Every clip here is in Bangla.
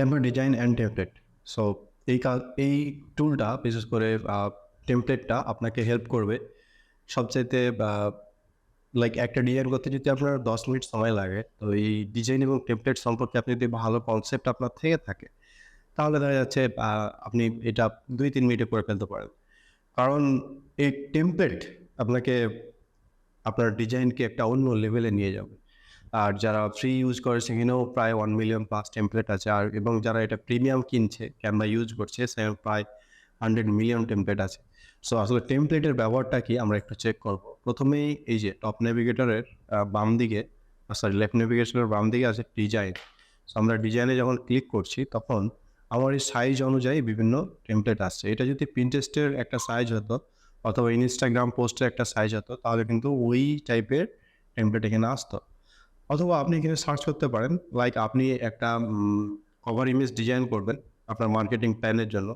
Canva design and template so এই কাজ এই টুলটা বিশেষ করে টেমপ্লেটটা আপনাকে হেল্প করবে। সবচাইতে লাইক একটা ডিজাইন করতে যদি আপনার দশ মিনিট সময় লাগে, তো এই ডিজাইন এবং টেমপ্লেট সম্পর্কে আপনি যদি ভালো কনসেপ্ট আপনার থেকে থাকে, তাহলে দেখা যাচ্ছে আপনি এটা দুই তিন মিনিটে করে ফেলতে পারেন। কারণ এই টেমপ্লেট আপনাকে, আপনার ডিজাইনকে একটা অন্য লেভেলে নিয়ে যাবে। আর যারা ফ্রি ইউজ করে সেখানেও প্রায় ওয়ান মিলিয়ন প্লাস টেমপ্লেট আছে। আর এবং যারা এটা প্রিমিয়াম কিনছে ক্যানভা ইউজ করছে সেখানে প্রায় হান্ড্রেড মিলিয়ন টেমপ্লেট আছে। সো আসলে টেমপ্লেটের ব্যবহারটা কি আমরা একটু চেক করব। প্রথমেই এই যে টপ নেভিগেটরের বাম দিকে সরি লেফট নেভিগেশনের বাম দিকে আছে ডিজাইন সো আমরা ডিজাইনে যখন ক্লিক করছি, তখন আমার এই সাইজ অনুযায়ী বিভিন্ন টেমপ্লেট আসছে। এটা যদি প্রিন্টেস্টের একটা সাইজ হতো অথবা ইনস্টাগ্রাম পোস্টের একটা সাইজ হতো, তাহলে কিন্তু ওই টাইপের টেমপ্লেট এখানে আসতো। অথবা আপনি এখানে সার্চ করতে পারেন লাইক আপনি একটা কভার ইমেজ ডিজাইন করবেন আপনার মার্কেটিং প্ল্যানের জন্য,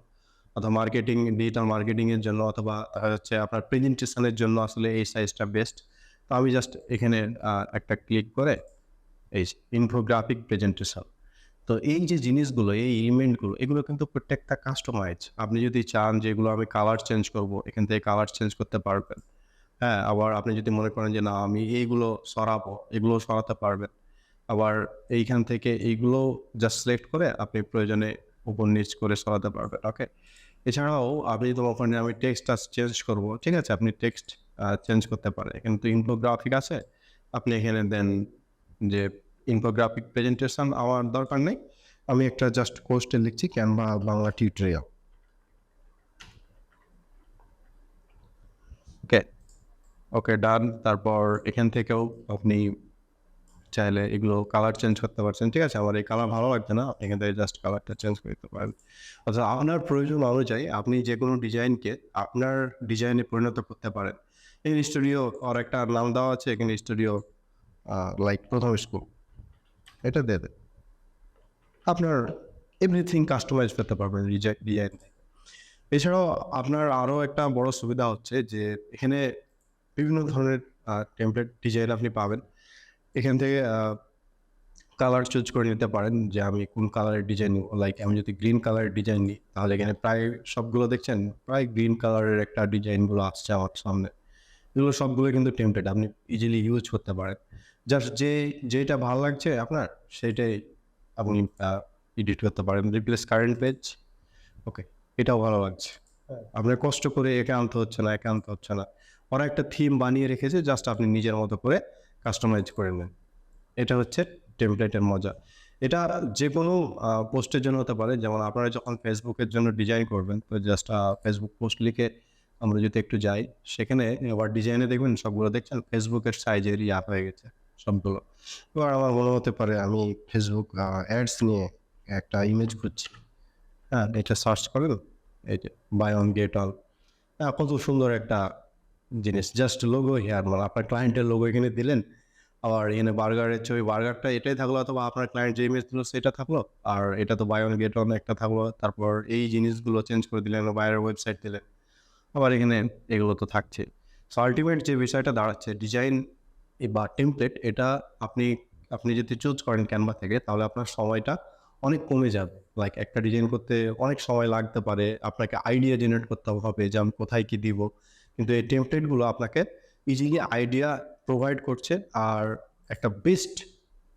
অথবা মার্কেটিং ডিজিটাল মার্কেটিংয়ের জন্য, অথবা দেখা যাচ্ছে আপনার প্রেজেন্টেশনের জন্য আসলে এই সাইজটা বেস্ট তো আমি জাস্ট এখানে একটা ক্লিক করে এই ইনফোগ্রাফিক প্রেজেন্টেশন তো এই যে জিনিসগুলো, এই এলিমেন্টগুলো এগুলো কিন্তু প্রত্যেকটা কাস্টমাইজ আপনি যদি চান যে এগুলো আমি কালার চেঞ্জ করব, এখান থেকে কালার চেঞ্জ করতে পারবেন। হ্যাঁ আবার আপনি যদি মনে করেন যে, না, আমি এইগুলো সরাবো এগুলো সরাতে পারবেন। আবার এইখান থেকে এইগুলো জাস্ট সিলেক্ট করে আপনি প্রয়োজনে উপর নিচ করে সরাতে পারবেন ওকে এছাড়াও আপনি তো ওখানে আমি টেক্সটটা চেঞ্জ করব। ঠিক আছে, আপনি টেক্সট চেঞ্জ করতে পারেন। কিন্তু ইনফোগ্রাফিক আছে, আপনি এখানে দেন যে ইনফোগ্রাফিক প্রেজেন্টেশন আমার দরকার নেই। আমি একটা জাস্ট কোর্সে লিখছি Canva Bangla tutorial okay okay done তারপর এখান থেকেও আপনি চাইলে এগুলো কালার চেঞ্জ করতে পারছেন। ঠিক আছে, আমার এই কালার ভালো লাগছে না, এখান থেকে জাস্ট কালারটা চেঞ্জ করে দিতে পারেন। অর্থাৎ আপনার প্রয়োজন অনুযায়ী আপনি যে কোনো ডিজাইনকে আপনার ডিজাইনে পরিণত করতে পারেন। এই স্টুডিও আর একটা নাম দেওয়া আছে, এখানে স্টুডিও লাইক প্রথম স্কুল এটা দিয়ে আপনার এভরিথিং কাস্টমাইজ করতে পারবেন ডিজাইন ডিজাইন এছাড়াও আপনার আরও একটা বড় সুবিধা হচ্ছে যে এখানে বিভিন্ন ধরনের টেমপ্লেট ডিজাইন আপনি পাবেন। এখান থেকে কালার চুজ করে নিতে পারেন যে আমি কোন কালারের ডিজাইন নিব। লাইক আমি যদি গ্রিন কালারের ডিজাইন নিই, তাহলে এখানে প্রায় সবগুলো দেখছেন, প্রায় গ্রিন কালারের একটা ডিজাইনগুলো আসছে আমার সামনে। এগুলো সবগুলো কিন্তু টেমপ্লেট আপনি ইজিলি ইউজ করতে পারেন। জাস্ট যে, যেটা ভালো লাগছে আপনার, সেটাই আপনি এডিট করতে পারেন। রিপ্লেস কারেন্ট পেজ ওকে এটাও ভালো লাগছে। আপনার কষ্ট করে একে আনতে হচ্ছে না একে আনতে হচ্ছে না। ওরা একটা থিম বানিয়ে রেখেছে জাস্ট আপনি নিজের মতো করে কাস্টমাইজ করে নেন। এটা হচ্ছে টেমপ্লেটের মজা। এটা যে কোনো পোস্টের জন্য হতে পারে, যেমন আপনারা যখন ফেসবুকের জন্য ডিজাইন করবেন, তো জাস্ট ফেসবুক পোস্ট লিখে আমরা যদি একটু যাই, সেখানে এবার ডিজাইনে দেখবেন সবগুলো দেখছেন ফেসবুকের সাইজের ইয়া হয়ে গেছে, সবগুলো। এবার আমার মনে হতে পারে আমি ফেসবুক অ্যাডস নিয়ে একটা ইমেজ খুঁজছি। হ্যাঁ এটা সার্চ করেন। বাই অন গেট অল কত সুন্দর একটা জিনিস। জাস্ট লোগো হেয়ার মানে আপনার ক্লায়েন্টের লোগো এখানে দিলেন, আবার এখানে বার্গারের ছবি বার্গারটা এটাই থাকল, অথবা আপনার ক্লায়েন্ট যে ইমেজ দিল, সেটা থাকল, আর এটা তো বাই অন গেট অন একটা থাকল। তারপর এই জিনিসগুলো চেঞ্জ করে দিলেন বাইরের ওয়েবসাইট দিলেন, আবার এখানে এগুলো তো থাকছে। সো আলটিমেট যে বিষয়টা দাঁড়াচ্ছে ডিজাইন বা টেমপ্লেট এটা আপনি আপনি যদি চুজ করেন ক্যানভা থেকে, তাহলে আপনার সময়টা অনেক কমে যাবে। লাইক একটা ডিজাইন করতে অনেক সময় লাগতে পারে, আপনাকে আইডিয়া জেনারেট করতে হবে যে আমি কোথায় কী দিব। কিন্তু এই টেমপ্লেটগুলো আপনাকে ইজিলি আইডিয়া প্রোভাইড করছে আর একটা বেস্ট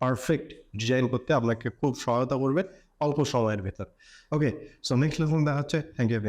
পারফেক্ট ডিজাইন করতে আপনাকে খুব সহায়তা করবে অল্প সময়ের ভেতর। ওকে সো নেক্সট লেসন দেখা হচ্ছে থ্যাংক ইউ